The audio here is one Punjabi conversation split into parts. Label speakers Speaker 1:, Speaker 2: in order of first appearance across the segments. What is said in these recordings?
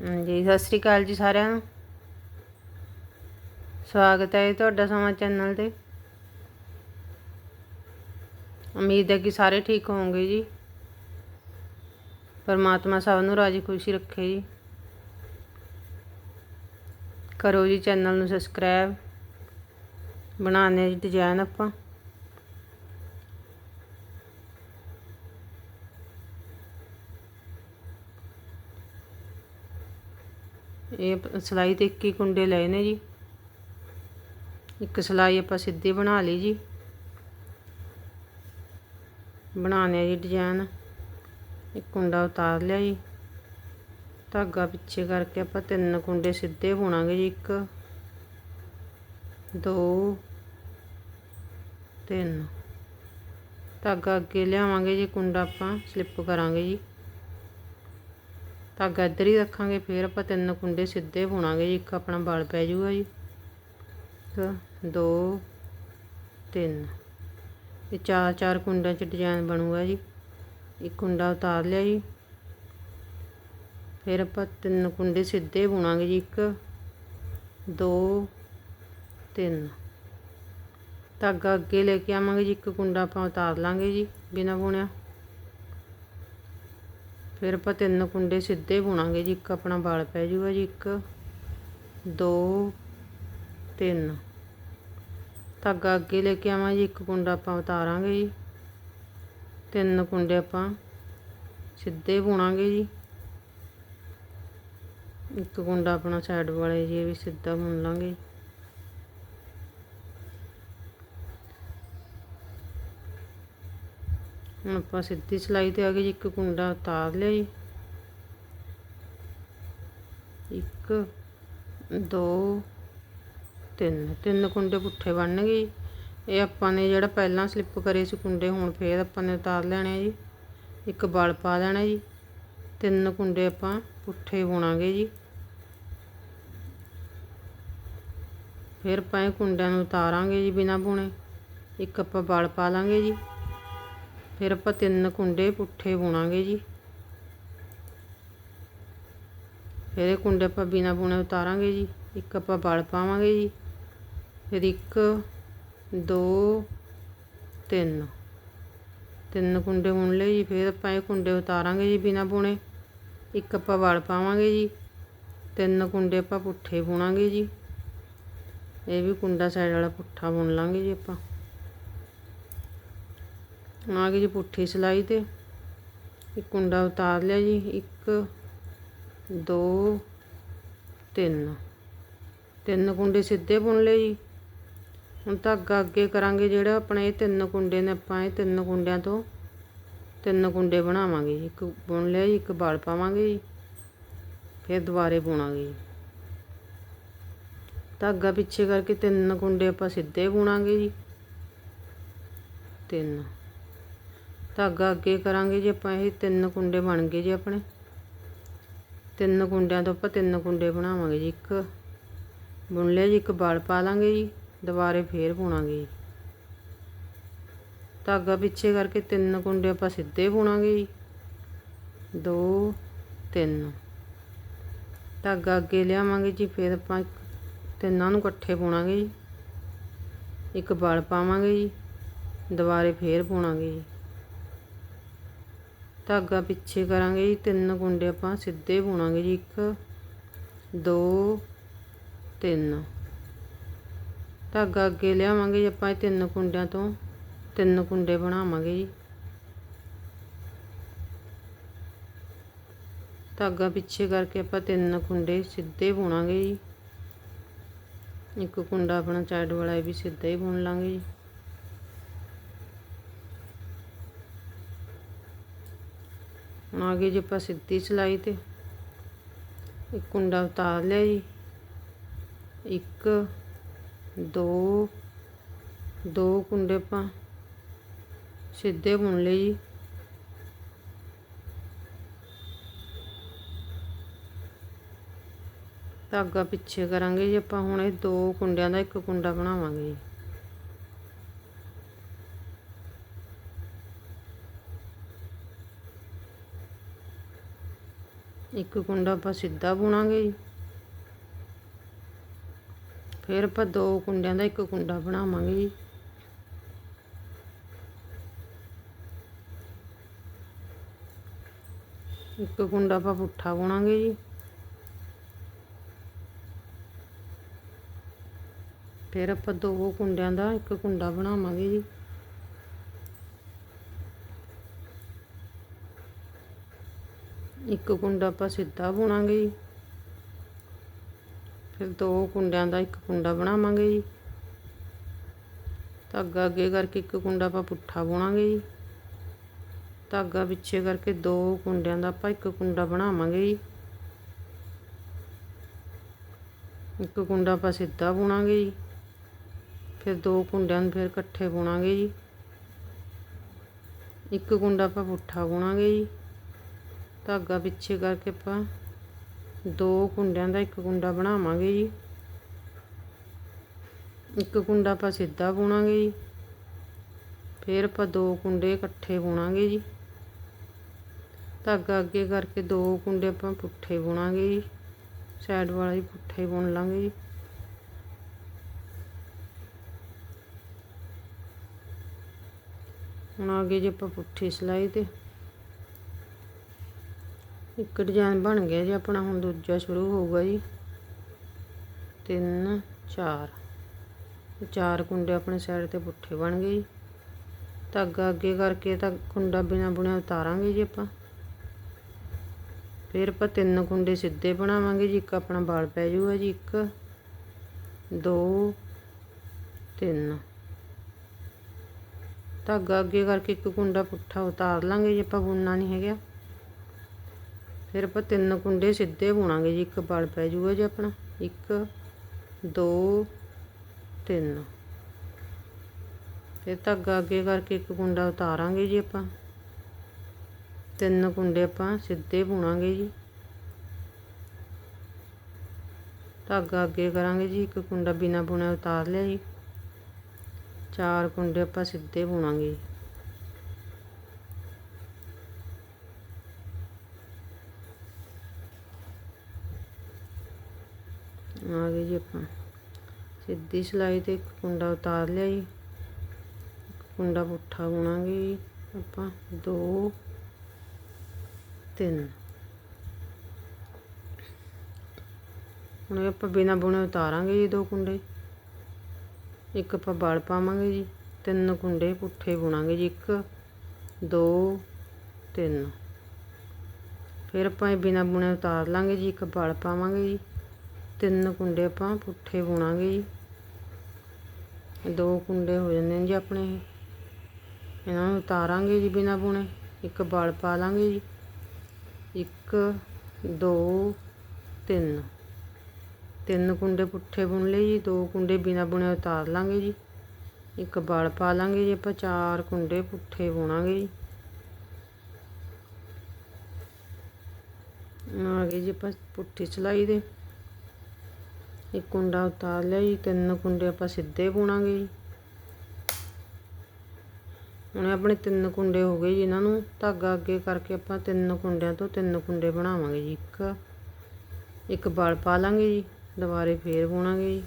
Speaker 1: ਜੀ ਸਤਿ ਸ੍ਰੀ ਅਕਾਲ ਜੀ ਸਾਰਿਆਂ ਨੂੰ। ਸਵਾਗਤ ਹੈ ਜੀ ਤੁਹਾਡਾ ਸਮਾਂ ਚੈਨਲ ਤੇ। ਉਮੀਦ ਹੈ ਕਿ ਸਾਰੇ ਠੀਕ ਹੋਵੋਗੇ ਜੀ। ਪਰਮਾਤਮਾ ਸਭ ਨੂੰ ਰਾਜੀ ਖੁਸ਼ੀ ਰੱਖੇ ਜੀ। ਕਰੋ ਜੀ ਚੈਨਲ ਨੂੰ ਸਬਸਕ੍ਰਾਈਬ। ਬਣਾਉਣੇ ਜੀ ਡਿਜ਼ਾਈਨ ਆਪਾਂ। ਇਹ ਸਲਾਈ ਤੇ 21 ਕੁੰਡੇ ਲਏ ਨੇ ਜੀ। ਇੱਕ ਸਲਾਈ ਆਪਾਂ ਸਿੱਧੀ ਬਣਾ ਲਈ ਜੀ। ਬਣਾਉਣੇ ਜੀ ਡਿਜ਼ਾਈਨ ਇੱਕ ਕੁੰਡਾ ਉਤਾਰ ਲਿਆ ਜੀ। ਧਾਗਾ ਪਿੱਛੇ ਕਰਕੇ ਆਪਾਂ ਤਿੰਨ ਕੁੰਡੇ ਸਿੱਧੇ ਬੁਣਾਂਗੇ ਜੀ, ਇੱਕ, ਦੋ, ਤਿੰਨ। ਧਾਗਾ ਅੱਗੇ ਲਿਆਵਾਂਗੇ ਜੀ, ਕੁੰਡਾ ਆਪਾਂ ਸਲਿੱਪ ਕਰਾਂਗੇ ਜੀ। ਧਾਗਾ ਇੱਧਰ ਹੀ ਰੱਖਾਂਗੇ, ਫਿਰ ਆਪਾਂ ਤਿੰਨ ਕੁੰਡੇ ਸਿੱਧੇ ਬੁਣਾਂਗੇ ਜੀ, ਇੱਕ ਆਪਣਾ ਬਲ ਪੈ ਜਾਊਗਾ ਜੀ। ਇੱਕ ਦੋ, ਤਿੰਨ। ਇਹ ਚਾਰ ਚਾਰ ਕੁੰਡਾਂ 'ਚ ਡਿਜ਼ਾਈਨ ਬਣੂਗਾ ਜੀ। ਇੱਕ ਕੁੰਡਾ ਉਤਾਰ ਲਿਆ ਜੀ। ਫਿਰ ਆਪਾਂ ਤਿੰਨ ਕੁੰਡੇ ਸਿੱਧੇ ਬੁਣਾਂਗੇ ਜੀ, ਇੱਕ, ਦੋ, ਤਿੰਨ। ਧਾਗਾ ਅੱਗੇ ਲੈ ਕੇ ਆਵਾਂਗੇ ਜੀ, ਇੱਕ ਕੁੰਡਾ ਆਪਾਂ ਉਤਾਰ ਲਾਂਗੇ ਜੀ, ਬਿਨਾ ਬੁਣਿਆ ਫਿਰ ਆਪਾਂ ਤਿੰਨ ਕੁੰਡੇ ਸਿੱਧੇ ਬੁਣਾਂਗੇ ਜੀ, ਇੱਕ ਆਪਣਾ ਵਾਲ ਪੈ ਜੂਗਾ ਜੀ, ਇੱਕ, ਦੋ, ਤਿੰਨ। ਧਾਗਾ ਅੱਗੇ ਲੈ ਕੇ ਆਵਾਂ ਜੀ, ਇੱਕ ਕੁੰਡਾ ਆਪਾਂ ਉਤਾਰਾਂਗੇ ਜੀ। ਤਿੰਨ ਕੁੰਡੇ ਆਪਾਂ ਸਿੱਧੇ ਬੁਣਾਂਗੇ ਜੀ। ਇੱਕ ਕੁੰਡਾ ਆਪਣਾ ਸਾਈਡ ਵਾਲੇ ਜੀ ਵੀ ਸਿੱਧਾ ਬੁਣ ਲਾਂਗੇ। ਹੁਣ ਆਪਾਂ ਸਿੱਧੀ ਸਲਾਈ ਤੇ ਆ ਗਏ ਜੀ, ਇੱਕ ਕੁੰਡਾ ਉਤਾਰ ਲਿਆ ਜੀ। ਇੱਕ, ਦੋ, ਤਿੰਨ। ਤਿੰਨ ਕੁੰਡੇ ਪੁੱਠੇ ਬਣਨਗੇ ਜੀ। ਇਹ ਆਪਾਂ ਨੇ ਜਿਹੜਾ ਪਹਿਲਾਂ ਸਲਿੱਪ ਕਰੇ ਸੀ ਕੁੰਡੇ, ਹੁਣ ਫੇਰ ਆਪਾਂ ਨੇ ਉਤਾਰ ਲੈਣੇ ਜੀ। ਇੱਕ ਬਲ ਪਾ ਦੇਣਾ ਜੀ। ਤਿੰਨ ਕੁੰਡੇ ਆਪਾਂ ਪੁੱਠੇ ਬੁਣਾਂਗੇ ਜੀ। ਫਿਰ ਆਪਾਂ ਇਹ ਕੁੰਡਿਆਂ ਨੂੰ ਉਤਾਰਾਂਗੇ ਜੀ ਬਿਨਾ ਬੁਣੇ। ਇੱਕ ਆਪਾਂ ਬਲ ਪਾ ਲਾਂਗੇ ਜੀ। ਫਿਰ ਆਪਾਂ ਤਿੰਨ ਕੁੰਡੇ ਪੁੱਠੇ ਬੁਣਾਂਗੇ ਜੀ। ਫਿਰ ਇਹ ਕੁੰਡੇ ਆਪਾਂ ਬਿਨਾ ਬੁਣੇ ਉਤਾਰਾਂਗੇ ਜੀ। ਇੱਕ ਆਪਾਂ ਬਲ ਪਾਵਾਂਗੇ ਜੀ। ਫਿਰ ਇੱਕ, ਦੋ, ਤਿੰਨ। ਤਿੰਨ ਕੁੰਡੇ ਬੁਣ ਲਏ ਜੀ। ਫਿਰ ਆਪਾਂ ਇਹ ਕੁੰਡੇ ਉਤਾਰਾਂਗੇ ਜੀ ਬਿਨਾ ਬੁਣੇ। ਇੱਕ ਆਪਾਂ ਵਲ ਪਾਵਾਂਗੇ ਜੀ। ਤਿੰਨ ਕੁੰਡੇ ਆਪਾਂ ਪੁੱਠੇ ਬੁਣਾਂਗੇ ਜੀ। ਇਹ ਵੀ ਕੁੰਡਾ ਸਾਈਡ ਵਾਲਾ ਪੁੱਠਾ ਬੁਣ ਲਾਂਗੇ ਜੀ ਆਪਾਂ। ਆ ਗਈ ਜੀ ਪੁੱਠੀ ਸਿਲਾਈ ਤੇ। ਇੱਕ ਕੁੰਡਾ ਉਤਾਰ ਲਿਆ ਜੀ। ਇੱਕ, ਦੋ, ਤਿੰਨ। ਤਿੰਨ ਕੁੰਡੇ ਸਿੱਧੇ ਬੁਣ ਲਏ ਜੀ। ਹੁਣ ਧਾਗਾ ਅੱਗੇ ਕਰਾਂਗੇ ਜਿਹੜਾ ਆਪਣੇ ਇਹ ਤਿੰਨ ਕੁੰਡੇ ਨੇ ਆਪਾਂ ਇਹ ਤਿੰਨ ਕੁੰਡਿਆਂ ਤੋਂ ਤਿੰਨ ਕੁੰਡੇ ਬਣਾਵਾਂਗੇ ਜੀ। ਇੱਕ ਬੁਣ ਲਿਆ ਜੀ, ਇੱਕ ਬਾਲ ਪਾਵਾਂਗੇ ਜੀ। ਫਿਰ ਦੁਬਾਰੇ ਬੁਣਾਂਗੇ ਜੀ। ਧਾਗਾ ਪਿੱਛੇ ਕਰਕੇ ਤਿੰਨ ਕੁੰਡੇ ਆਪਾਂ ਸਿੱਧੇ ਬੁਣਾਂਗੇ ਜੀ। ਤਿੰਨ। ਧਾਗਾ ਅੱਗੇ ਕਰਾਂਗੇ ਜੀ ਆਪਾਂ, ਇਹ ਤਿੰਨ ਕੁੰਡੇ ਬਣ ਗਏ ਜੀ ਆਪਣੇ। ਤਿੰਨ ਕੁੰਡਿਆਂ ਤੋਂ ਆਪਾਂ ਤਿੰਨ ਕੁੰਡੇ ਬਣਾਵਾਂਗੇ ਜੀ, ਇੱਕ ਬੁਣ ਲਿਆ ਜੀ, ਇੱਕ ਬਲ ਪਾ ਲਾਂਗੇ ਜੀ, ਦੁਬਾਰੇ ਫੇਰ ਬੁਣਾਂਗੇ ਜੀ। ਧਾਗਾ ਪਿੱਛੇ ਕਰਕੇ ਤਿੰਨ ਕੁੰਡੇ ਆਪਾਂ ਸਿੱਧੇ ਬੁਣਾਂਗੇ ਜੀ। ਦੋ, ਤਿੰਨ। ਧਾਗਾ ਅੱਗੇ ਲਿਆਵਾਂਗੇ ਜੀ, ਫਿਰ ਆਪਾਂ ਤਿੰਨਾਂ ਨੂੰ ਇਕੱਠੇ ਬੁਣਾਂਗੇ ਜੀ। ਇੱਕ ਬਲ ਪਾਵਾਂਗੇ ਜੀ, ਦੁਬਾਰੇ ਫੇਰ ਬੁਣਾਂਗੇ ਜੀ। ਧਾਗਾ ਪਿੱਛੇ ਕਰਾਂਗੇ ਜੀ, ਤਿੰਨ ਕੁੰਡੇ ਆਪਾਂ ਸਿੱਧੇ ਬੁਣਾਂਗੇ ਜੀ, ਇੱਕ, ਦੋ, ਤਿੰਨ। ਧਾਗਾ ਅੱਗੇ ਲਿਆਵਾਂਗੇ ਜੀ ਆਪਾਂ ਇਹ ਤਿੰਨ ਕੁੰਡਿਆਂ ਤੋਂ, ਤਿੰਨ ਕੁੰਡੇ ਬਣਾਵਾਂਗੇ ਜੀ। ਧਾਗਾ ਪਿੱਛੇ ਕਰਕੇ ਆਪਾਂ ਤਿੰਨ ਕੁੰਡੇ ਸਿੱਧੇ ਬੁਣਾਂਗੇ ਜੀ। ਇੱਕ ਕੁੰਡਾ ਆਪਣਾ ਚਾਈਡ ਵਾਲਾ ਇਹ ਵੀ ਸਿੱਧਾ ਹੀ ਬੁਣ ਲਾਂਗੇ ਜੀ। ਹੁਣ ਆ ਗਏ ਜੀ ਆਪਾਂ ਸਿੱਧੀ ਸਲਾਈ ਤੇ ਇੱਕ ਕੁੰਡਾ ਉਤਾਰ ਲਿਆ ਜੀ। ਇੱਕ, ਦੋ ਦੋ ਕੁੰਡੇ ਆਪਾਂ ਸਿੱਧੇ ਬੁਣ ਲਏ ਜੀ। ਧਾਗਾ ਪਿੱਛੇ ਕਰਾਂਗੇ ਜੀ ਆਪਾਂ, ਹੁਣ ਇਹ ਦੋ ਕੁੰਡਿਆਂ ਦਾ ਇੱਕ ਕੁੰਡਾ ਬਣਾਵਾਂਗੇ ਜੀ। ਇੱਕ ਕੁੰਡਾ ਆਪਾਂ ਸਿੱਧਾ ਬੁਣਾਂਗੇ ਜੀ। ਫਿਰ ਆਪਾਂ ਦੋ ਕੁੰਡਿਆਂ ਦਾ ਇੱਕ ਕੁੰਡਾ ਬਣਾਵਾਂਗੇ ਜੀ। ਇੱਕ ਕੁੰਡਾ ਆਪਾਂ ਪੁੱਠਾ ਬੁਣਾਂਗੇ ਜੀ। ਫਿਰ ਆਪਾਂ ਦੋ ਕੁੰਡਿਆਂ ਦਾ ਇੱਕ ਕੁੰਡਾ ਬਣਾਵਾਂਗੇ ਜੀ। ਇੱਕ ਕੁੰਡਾ ਆਪਾਂ ਸਿੱਧਾ ਬੁਣਾਂਗੇ ਜੀ। ਫਿਰ ਦੋ ਕੁੰਡਿਆਂ ਦਾ ਇੱਕ ਕੁੰਡਾ ਬਣਾਵਾਂਗੇ ਜੀ। ਧਾਗਾ ਅੱਗੇ ਕਰਕੇ ਇੱਕ ਕੁੰਡਾ ਆਪਾਂ ਪੁੱਠਾ ਬੁਣਾਂਗੇ ਜੀ। ਧਾਗਾ ਪਿੱਛੇ ਕਰਕੇ ਦੋ ਕੁੰਡਿਆਂ ਦਾ ਆਪਾਂ ਇੱਕ ਕੁੰਡਾ ਬਣਾਵਾਂਗੇ ਜੀ। ਇੱਕ ਕੁੰਡਾ ਆਪਾਂ ਸਿੱਧਾ ਬੁਣਾਂਗੇ ਜੀ। ਫਿਰ ਦੋ ਕੁੰਡਿਆਂ ਨੂੰ ਫਿਰ ਇਕੱਠੇ ਬੁਣਾਂਗੇ ਜੀ। ਇੱਕ ਕੁੰਡਾ ਆਪਾਂ ਪੁੱਠਾ ਬੁਣਾਂਗੇ ਜੀ। ਧਾਗਾ ਪਿੱਛੇ ਕਰਕੇ ਆਪਾਂ ਦੋ ਕੁੰਡਿਆਂ ਦਾ ਇੱਕ ਕੁੰਡਾ ਬਣਾਵਾਂਗੇ ਜੀ। ਇੱਕ ਕੁੰਡਾ ਆਪਾਂ ਸਿੱਧਾ ਬੁਣਾਂਗੇ ਜੀ। ਫਿਰ ਆਪਾਂ ਦੋ ਕੁੰਡੇ ਇਕੱਠੇ ਬੁਣਾਂਗੇ ਜੀ। ਧਾਗਾ ਅੱਗੇ ਕਰਕੇ ਦੋ ਕੁੰਡੇ ਆਪਾਂ ਪੁੱਠੇ ਬੁਣਾਂਗੇ ਜੀ। ਸਾਈਡ ਵਾਲਾ ਹੀ ਪੁੱਠੇ ਬੁਣ ਲਾਂਗੇ ਜੀ। ਹੁਣ ਅੱਗੇ ਜੇ ਆਪਾਂ ਪੁੱਠੀ ਸਿਲਾਈ ਤੇ ਇੱਕ ਡਿਜ਼ਾਈਨ ਬਣ ਗਿਆ ਜੀ, ਆਪਣਾ ਹੁਣ ਦੂਜਾ ਸ਼ੁਰੂ ਹੋਊਗਾ ਜੀ। ਤਿੰਨ, ਚਾਰ। ਚਾਰ ਕੁੰਡੇ ਆਪਣੇ ਸਾਈਡ ਤੇ ਪੁੱਠੇ ਬਣ ਗਏ ਜੀ। ਧਾਗਾ ਅੱਗੇ ਕਰਕੇ ਤਾਂ ਕੁੰਡਾ ਬਿਨਾ ਬੁਣਿਆ ਉਤਾਰਾਂਗੇ ਜੀ ਆਪਾਂ। ਫਿਰ ਆਪਾਂ ਤਿੰਨ ਕੁੰਡੇ ਸਿੱਧੇ ਬਣਾਵਾਂਗੇ ਜੀ, ਇੱਕ ਆਪਣਾ ਬਾਲ ਪੈ ਜਾਊਗਾ ਜੀ, ਇੱਕ, ਦੋ, ਤਿੰਨ। ਧਾਗਾ ਅੱਗੇ ਕਰਕੇ ਇੱਕ ਕੁੰਡਾ ਪੁੱਠਾ ਉਤਾਰ ਲਾਂਗੇ ਜੀ, ਆਪਾਂ ਬੁਣਨਾ ਨਹੀਂ ਹੈਗਾ। ਫਿਰ ਆਪਾਂ ਤਿੰਨ ਕੁੰਡੇ ਸਿੱਧੇ ਬੁਣਾਂਗੇ ਜੀ, ਇੱਕ ਬਲ ਪੈ ਜੂਗਾ ਜੀ ਆਪਣਾ, ਇੱਕ, ਦੋ, ਤਿੰਨ। ਫਿਰ ਧਾਗਾ ਅੱਗੇ ਕਰਕੇ ਇੱਕ ਕੁੰਡਾ ਉਤਾਰਾਂਗੇ ਜੀ ਆਪਾਂ। ਤਿੰਨ ਕੁੰਡੇ ਆਪਾਂ ਸਿੱਧੇ ਬੁਣਾਂਗੇ ਜੀ। ਧਾਗਾ ਅੱਗੇ ਕਰਾਂਗੇ ਜੀ, ਇੱਕ ਕੁੰਡਾ ਬਿਨਾ ਬੁਣਿਆ ਉਤਾਰ ਲਿਆ ਜੀ। ਚਾਰ ਕੁੰਡੇ ਆਪਾਂ ਸਿੱਧੇ ਬੁਣਾਂਗੇ ਆ ਗਏ ਜੀ ਆਪਾਂ। ਸਿੱਧੀ ਸਿਲਾਈ ਤੇ ਇੱਕ ਕੁੰਡਾ ਉਤਾਰ ਲਿਆ ਜੀ। ਇੱਕ ਕੁੰਡਾ ਪੁੱਠਾ ਬੁਣਾਂਗੇ ਜੀ ਆਪਾਂ। ਦੋ, ਤਿੰਨ। ਹੁਣ ਆਪਾਂ ਬਿਨਾ ਬੁਣੇ ਉਤਾਰਾਂਗੇ ਜੀ ਦੋ ਕੁੰਡੇ। ਇੱਕ ਆਪਾਂ ਬਲ ਪਾਵਾਂਗੇ ਜੀ। ਤਿੰਨ ਕੁੰਡੇ ਪੁੱਠੇ ਬੁਣਾਂਗੇ ਜੀ। ਇੱਕ, ਦੋ, ਤਿੰਨ। ਫਿਰ ਆਪਾਂ ਇਹ ਬਿਨਾ ਬੁਣੇ ਉਤਾਰ ਲਾਂਗੇ ਜੀ। ਇੱਕ ਬਲ ਪਾਵਾਂਗੇ ਜੀ। ਤਿੰਨ ਕੁੰਡੇ ਆਪਾਂ ਪੁੱਠੇ ਬੁਣਾਂਗੇ ਜੀ। ਦੋ ਕੁੰਡੇ ਹੋ ਜਾਂਦੇ ਨੇ ਜੀ ਆਪਣੇ। ਇਹਨਾਂ ਨੂੰ ਉਤਾਰਾਂਗੇ ਜੀ ਬਿਨਾ ਬੁਣੇ। ਇੱਕ ਬਲ ਪਾ ਲਾਂਗੇ ਜੀ। ਇੱਕ, ਦੋ, ਤਿੰਨ। ਤਿੰਨ ਕੁੰਡੇ ਪੁੱਠੇ ਬੁਣ ਲਏ ਜੀ। ਦੋ ਕੁੰਡੇ ਬਿਨਾ ਬੁਣੇ ਉਤਾਰ ਲਾਂਗੇ ਜੀ। ਇੱਕ ਬਲ ਪਾ ਲਾਂਗੇ ਜੀ ਆਪਾਂ। ਚਾਰ ਕੁੰਡੇ ਪੁੱਠੇ ਬੁਣਾਂਗੇ ਜੀ। ਆ ਗਏ ਜੀ ਆਪਾਂ ਪੁੱਠੀ ਸਿਲਾਈ ਦੇ। ਇੱਕ ਕੁੰਡਾ ਉਤਾਰ ਲਿਆ ਜੀ, ਤਿੰਨ ਕੁੰਡੇ ਆਪਾਂ ਸਿੱਧੇ ਬੁਣਾਂਗੇ ਜੀ। ਹੁਣ ਆਪਣੇ ਤਿੰਨ ਕੁੰਡੇ ਹੋ ਗਏ ਜੀ ਇਹਨਾਂ ਨੂੰ, ਧਾਗਾ ਅੱਗੇ ਕਰਕੇ ਆਪਾਂ ਤਿੰਨ ਕੁੰਡਿਆਂ ਤੋਂ ਤਿੰਨ ਕੁੰਡੇ ਬਣਾਵਾਂਗੇ ਜੀ। ਇੱਕ ਇੱਕ ਬਲ ਪਾ ਲਾਂਗੇ ਜੀ, ਦੁਬਾਰੇ ਫੇਰ ਬੁਣਾਂਗੇ ਜੀ।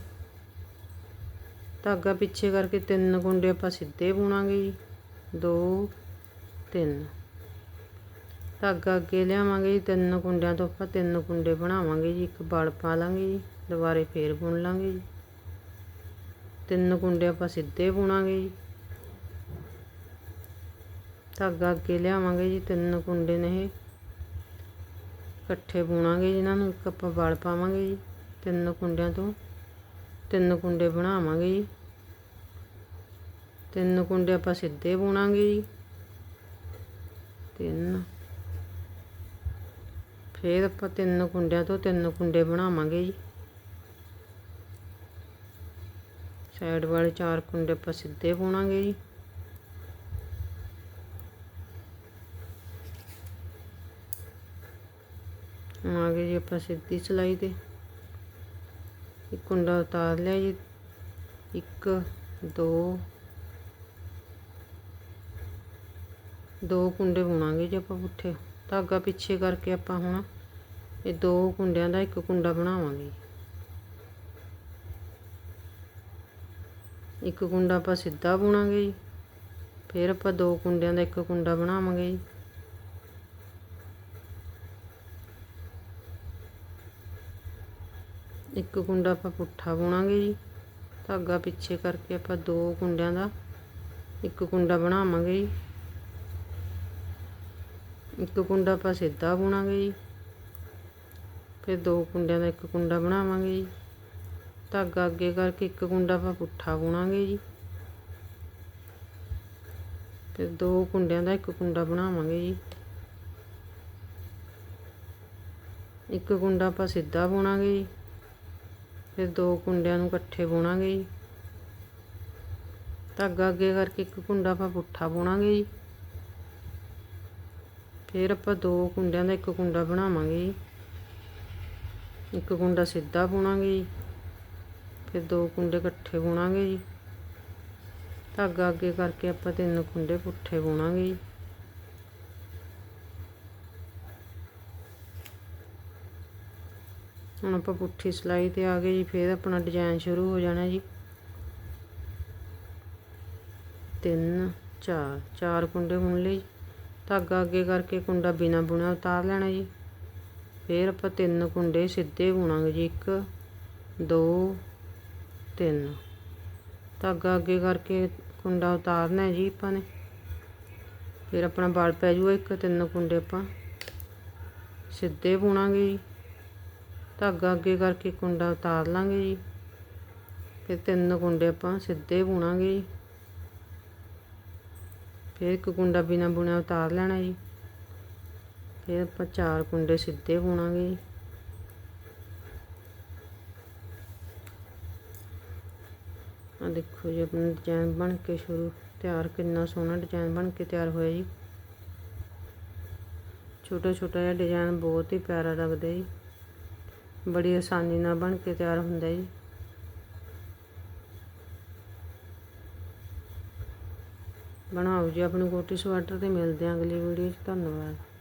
Speaker 1: ਧਾਗਾ ਪਿੱਛੇ ਕਰਕੇ ਤਿੰਨ ਕੁੰਡੇ ਆਪਾਂ ਸਿੱਧੇ ਬੁਣਾਂਗੇ ਜੀ। ਦੋ, ਤਿੰਨ। ਧਾਗਾ ਅੱਗੇ ਲਿਆਵਾਂਗੇ ਜੀ, ਤਿੰਨ ਕੁੰਡਿਆਂ ਤੋਂ ਆਪਾਂ ਤਿੰਨ ਕੁੰਡੇ ਬਣਾਵਾਂਗੇ ਜੀ, ਇੱਕ ਬਲ ਪਾ ਲਾਂਗੇ ਜੀ। ਦੁਬਾਰੇ ਫੇਰ ਬੁਣ ਲਾਂਗੇ ਜੀ। ਤਿੰਨ ਕੁੰਡੇ ਆਪਾਂ ਸਿੱਧੇ ਬੁਣਾਂਗੇ ਜੀ। ਧਾਗਾ ਅੱਗੇ ਲਿਆਵਾਂਗੇ ਜੀ, ਤਿੰਨ ਕੁੰਡੇ ਨੇ ਇਹ। ਇਕੱਠੇ ਬੁਣਾਂਗੇ ਇਹਨਾਂ ਨੂੰ, ਇੱਕ ਆਪਾਂ ਵਲ ਪਾਵਾਂਗੇ ਜੀ, ਤਿੰਨ ਕੁੰਡਿਆਂ ਤੋਂ। ਤਿੰਨ ਕੁੰਡੇ ਬਣਾਵਾਂਗੇ ਜੀ। ਤਿੰਨ ਕੁੰਡੇ ਆਪਾਂ ਸਿੱਧੇ ਬੁਣਾਂਗੇ ਜੀ। ਤਿੰਨ। ਫਿਰ ਆਪਾਂ ਤਿੰਨ ਕੁੰਡਿਆਂ ਤੋਂ ਤਿੰਨ ਕੁੰਡੇ ਬਣਾਵਾਂਗੇ ਜੀ। ਸਾਈਡ ਵਾਲੇ ਚਾਰ ਕੁੰਡੇ ਆਪਾਂ ਸਿੱਧੇ ਬੁਣਾਂਗੇ ਜੀ। ਆ ਗਏ ਜੀ ਆਪਾਂ ਸਿੱਧੀ ਸਿਲਾਈ ਤੇ। ਇੱਕ ਕੁੰਡਾ ਉਤਾਰ ਲਿਆ ਜੀ। ਇੱਕ, ਦੋ ਦੋ ਕੁੰਡੇ ਬੁਣਾਂਗੇ ਜੀ ਆਪਾਂ ਪੁੱਠੇ। ਧਾਗਾ ਪਿੱਛੇ ਕਰਕੇ ਆਪਾਂ ਹੁਣ ਇਹ ਦੋ ਕੁੰਡਿਆਂ ਦਾ ਇੱਕ ਕੁੰਡਾ ਬਣਾਵਾਂਗੇ। ਇੱਕ ਕੁੰਡਾ ਆਪਾਂ ਸਿੱਧਾ ਬੁਣਾਂਗੇ ਜੀ। ਫਿਰ ਆਪਾਂ ਦੋ ਕੁੰਡਿਆਂ ਦਾ ਇੱਕ ਕੁੰਡਾ ਬਣਾਵਾਂਗੇ ਜੀ। ਇੱਕ ਕੁੰਡਾ ਆਪਾਂ ਪੁੱਠਾ ਬੁਣਾਂਗੇ ਜੀ। ਧਾਗਾ ਪਿੱਛੇ ਕਰਕੇ ਆਪਾਂ ਦੋ ਕੁੰਡਿਆਂ ਦਾ ਇੱਕ ਕੁੰਡਾ ਬਣਾਵਾਂਗੇ ਜੀ। ਇੱਕ ਕੁੰਡਾ ਆਪਾਂ ਸਿੱਧਾ ਬੁਣਾਂਗੇ ਜੀ। ਫਿਰ ਦੋ ਕੁੰਡਿਆਂ ਦਾ ਇੱਕ ਕੁੰਡਾ ਬਣਾਵਾਂਗੇ ਜੀ। ਧਾਗਾ ਅੱਗੇ ਕਰਕੇ ਇੱਕ ਕੁੰਡਾ ਆਪਾਂ ਪੁੱਠਾ ਬੁਣਾਂਗੇ ਜੀ। ਫਿਰ ਦੋ ਕੁੰਡਿਆਂ ਦਾ ਇੱਕ ਕੁੰਡਾ ਬਣਾਵਾਂਗੇ ਜੀ। ਇੱਕ ਕੁੰਡਾ ਆਪਾਂ ਸਿੱਧਾ ਬੁਣਾਂਗੇ ਜੀ। ਫਿਰ ਦੋ ਕੁੰਡਿਆਂ ਨੂੰ ਇਕੱਠੇ ਬੁਣਾਂਗੇ ਜੀ। ਧਾਗਾ ਅੱਗੇ ਕਰਕੇ ਇੱਕ ਕੁੰਡਾ ਆਪਾਂ ਪੁੱਠਾ ਬੁਣਾਂਗੇ ਜੀ। ਫਿਰ ਆਪਾਂ ਦੋ ਕੁੰਡਿਆਂ ਦਾ ਇੱਕ ਕੁੰਡਾ ਬਣਾਵਾਂਗੇ ਜੀ। ਇੱਕ ਕੁੰਡਾ ਸਿੱਧਾ ਬੁਣਾਂਗੇ ਜੀ। ਫਿਰ ਦੋ ਕੁੰਡੇ ਇਕੱਠੇ ਬੁਣਾਂਗੇ ਜੀ। ਧਾਗਾ ਅੱਗੇ ਕਰਕੇ ਆਪਾਂ ਤਿੰਨ ਕੁੰਡੇ ਪੁੱਠੇ ਬੁਣਾਂਗੇ ਜੀ। ਹੁਣ ਆਪਾਂ ਪੁੱਠੀ ਸਲਾਈ ਤੇ ਆ ਗਏ ਜੀ, ਫਿਰ ਆਪਣਾ ਡਿਜ਼ਾਈਨ ਸ਼ੁਰੂ ਹੋ ਜਾਣਾ ਜੀ। ਤਿੰਨ, ਚਾਰ ਚਾਰ ਕੁੰਡੇ ਬੁਣ ਲਏ ਜੀ। ਧਾਗਾ ਅੱਗੇ ਕਰਕੇ ਕੁੰਡਾ ਬਿਨਾ ਬੁਣਿਆ ਉਤਾਰ ਲੈਣਾ ਜੀ। ਫਿਰ ਆਪਾਂ ਤਿੰਨ ਕੁੰਡੇ ਸਿੱਧੇ ਬੁਣਾਂਗੇ ਜੀ, ਇੱਕ, ਦੋ ਤਿੰਨ। ਧਾਗਾ ਅੱਗੇ ਕਰਕੇ ਕੁੰਡਾ ਉਤਾਰਨਾ ਹੈ ਜੀ ਆਪਾਂ ਨੇ। ਫਿਰ ਆਪਣਾ ਬਲ ਪੈ ਜੂਗਾ ਇੱਕ, ਤਿੰਨ ਕੁੰਡੇ ਆਪਾਂ। ਸਿੱਧੇ ਬੁਣਾਂਗੇ ਜੀ। ਧਾਗਾ ਅੱਗੇ ਕਰਕੇ ਕੁੰਡਾ ਉਤਾਰ ਲਾਂਗੇ ਜੀ। ਫਿਰ ਤਿੰਨ ਕੁੰਡੇ ਆਪਾਂ ਸਿੱਧੇ ਬੁਣਾਂਗੇ ਜੀ। ਫਿਰ ਇੱਕ ਕੁੰਡਾ ਬਿਨਾ ਬੁਣਿਆ ਉਤਾਰ ਲੈਣਾ ਜੀ। ਫਿਰ ਆਪਾਂ ਚਾਰ ਕੁੰਡੇ ਸਿੱਧੇ ਬੁਣਾਂਗੇ ਜੀ। ਆ ਦੇਖੋ ਜੀ, ਆਪਣਾ ਡਿਜ਼ਾਈਨ ਬਣ ਕੇ ਸ਼ੁਰੂ, ਤਿਆਰ ਕਿੰਨਾ ਸੋਹਣਾ ਡਿਜ਼ਾਈਨ ਬਣ ਕੇ ਤਿਆਰ ਹੋਇਆ ਜੀ। ਛੋਟਾ ਛੋਟਾ ਜਿਹਾ ਡਿਜ਼ਾਈਨ ਬਹੁਤ ਹੀ ਪਿਆਰਾ ਲੱਗਦਾ ਜੀ। ਬੜੀ ਆਸਾਨੀ ਨਾਲ ਬਣ ਕੇ ਤਿਆਰ ਹੁੰਦਾ ਜੀ। ਬਣਾਓ ਜੀ, ਆਪਣੀ ਕੋਟੀ ਸਵੈਟਰ ਤੇ ਮਿਲਦੇ ਆਂ ਅਗਲੀ ਵੀਡੀਓ 'ਚ। ਧੰਨਵਾਦ।